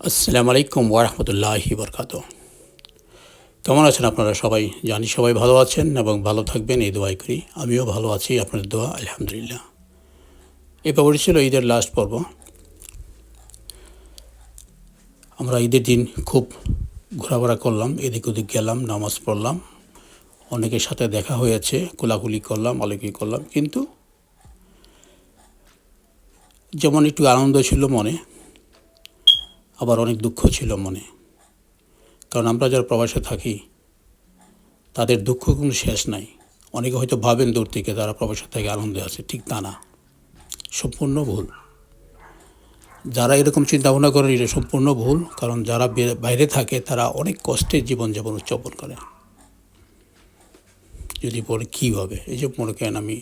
আসসালামু আলাইকুম ওরহমতুল্লাহি বরকাত কেমন আছেন আপনারা সবাই? জানি সবাই ভালো আছেন এবং ভালো থাকবেন, এই দোয়াই করি। আমিও ভালো আছি আপনার দোয়া, আলহামদুলিল্লাহ। এই পর্বটি ছিল ঈদের লাস্ট পর্ব। আমরা ঈদের দিন খুব ঘোরাফেরা করলাম, এদিক ওদিক গেলাম, নামাজ পড়লাম। অনেকের সাথে দেখা হয়েছে, কোলাকুলি করলাম, আলোকি করলাম। কিন্তু যেমন একটু আনন্দ ছিল মনে আবার অনেক দুঃখ ছিল মনে। কারণ আমরা যারা প্রবাসে থাকি, তাদের দুঃখ কোনো শেষ নাই। অনেকে হয়তো ভাবেন দূর থেকে তারা প্রবাসে থেকে আনন্দে আছে, ঠিক তা না। সম্পূর্ণ ভুল। যারা এরকম চিন্তা ভাবনা করেন এটা সম্পূর্ণ ভুল, কারণ যারা বাইরে থাকে, তারা অনেক কষ্টে জীবনযাপন উদযাপন করে। যদি বলে কীভাবে এই যে মনে করেন আমি,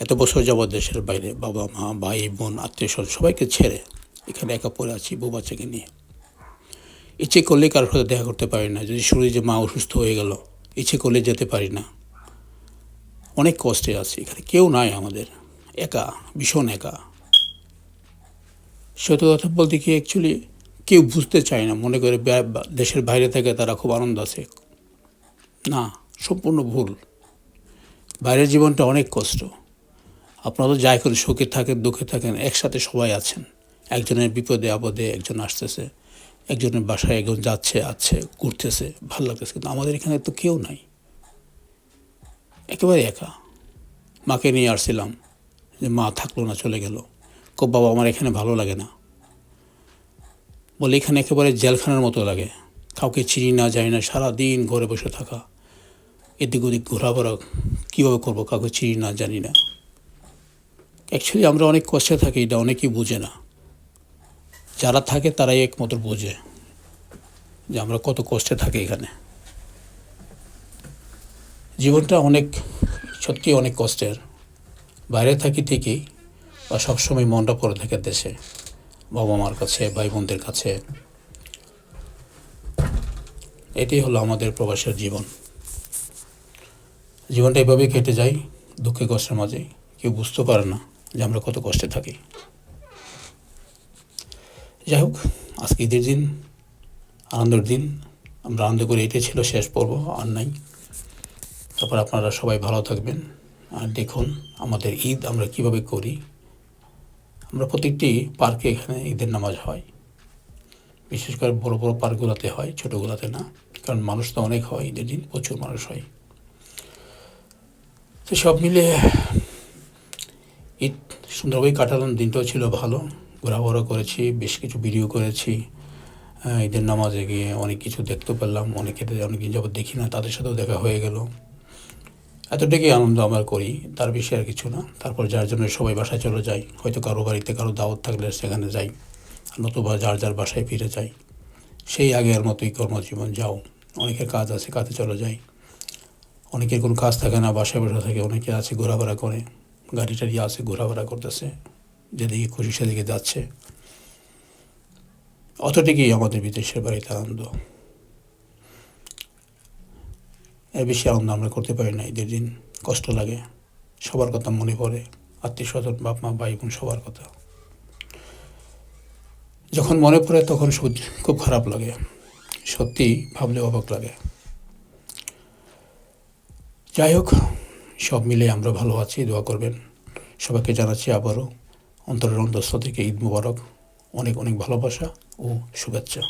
এত বছর যাবৎ দেশের বাইরে বাবা মা ভাই বোন আত্মীয় স্বজন সবাইকে ছেড়ে এখানে একা পড়ে আছি, বউ বাচ্চাকে নিয়ে। ইচ্ছে করলে কারোর সাথে দেখা করতে পারি না। যদি শুনি যে মা অসুস্থ হয়ে গেল, ইচ্ছে করলে যেতে পারি না। অনেক কষ্টে আছি। এখানে কেউ নাই আমাদের। একা, ভীষণ একা। সত্য কথা বলতে কি অ্যাকচুয়ালি কেউ বুঝতে চায় না। মনে করে দেশের বাইরে থেকে তারা খুব আনন্দ আছে। না, সম্পূর্ণ ভুল। বাইরের জীবনটা অনেক কষ্ট। আপনারা তো যাই করে সুখে থাকেন, দুঃখে থাকেন, একসাথে সবাই আছেন। একজনের বিপদে, আপদে একজন আসতেছে, একজনের বাসায় একজন যাচ্ছে, আছে, ঘুরতেছে, ভালো লাগতেছে, কিন্তু আমাদের এখানে তো কেউ নাই। একেবারে একা। মাকে নিয়ে আসছিলাম, যে মা থাকল না, চলে গেল। কো বাবা, আমার এখানে ভালো লাগে না। বলে, এখানে একেবারে জেলখানার মতো লাগে। কাউকে চিনি না যায় না, সারাদিন ঘরে বসে থাকা। এদিক ওদিক ঘোরাফেরা কীভাবে করব, কাউকে চিনি না, জানি না। অ্যাকচুয়ালি আমরা অনেক কষ্টে থাকি, এটা অনেকেই বুঝে না। যারা থাকে তারাই একমাত্র বোঝে যে আমরা কত কষ্টে থাকি এখানে। জীবনটা অনেক, সত্যি অনেক কষ্টের। বাইরে থাকি ঠিকই, বা সবসময় মনটা পড়ে থাকে দেশে বাবা মার কাছে ভাই বোনদের কাছে। এটাই হলো আমাদের প্রবাসের জীবন। জীবনটা এভাবেই কেটে যায়, দুঃখে কষ্টের মাঝে কেউ বুঝতে পারে না যে আমরা কত কষ্টে থাকি। যাই হোক আজকে ঈদের দিন, আনন্দের দিন, আমরা আনন্দ করে এটাই ছিল শেষ পর্ব, আর নাই। তারপর আপনারা সবাই ভালো থাকবেন। আর দেখুন, আমাদের ঈদ আমরা কীভাবে করি। আমরা প্রত্যেকটি পার্কে এখানে ঈদের নামাজ হয়। বিশেষ করে বড় বড় পার্কগুলোতে হয়, ছোটোগুলোতে না। কারণ মানুষ তো অনেক হয় ঈদের দিন, প্রচুর মানুষ হয়। তো সব মিলে ঈদ সুন্দরভাবেই কাটালাম, দিনটাও ছিল ভালো। ঘোরাফেরা করেছি, বেশ কিছু ভিডিও করেছি। ঈদের নামাজে গিয়ে অনেক কিছু দেখতে পেলাম। অনেকে অনেকদিন যাবত দেখি না, তাদের সাথেও দেখা হয়ে গেল। এতটাই আনন্দ আমরা করি, তার বেশি আর কিছু না। তারপর যার জন্য সবাই বাসায় চলে যাই হয়তো কারও বাড়িতে কারও দাওয়াত থাকলে সেখানে যাই, নতুবা যার যার বাসায় ফিরে যাই। সেই আগের মতোই কর্মজীবন, যাও। অনেকের কাজ আছে, কাজে চলে যাই। অনেকের কোনো কাজ থাকে না, বাসায় বসে থাকে, অনেকে আছে, ঘোরাফেরা করে। গাড়ি টাড়ি আছে, ঘোরাফেরা করতেছে। যেদিকে খুশি সেদিকে যাচ্ছে। অতটুকুই আমাদের বিদেশের বাড়িতে আনন্দ। এর বেশি আনন্দ আমরা করতে পারি না, ঈদের দিন কষ্ট লাগে, সবার কথা মনে পড়ে, আত্মীয় স্বজন, বাপ মা, ভাই বোন, সবার কথা। যখন মনে পড়ে তখন খুব খারাপ লাগে, সত্যি ভাবলে অবাক লাগে। যাই হোক, সব মিলে আমরা ভালো আছি, দোয়া করবেন। সবাইকে জানাচ্ছি আবারও অন্তরের অন্তঃস্থ থেকে ঈদ মুবারক অনেক অনেক ভালোবাসা ও শুভেচ্ছা।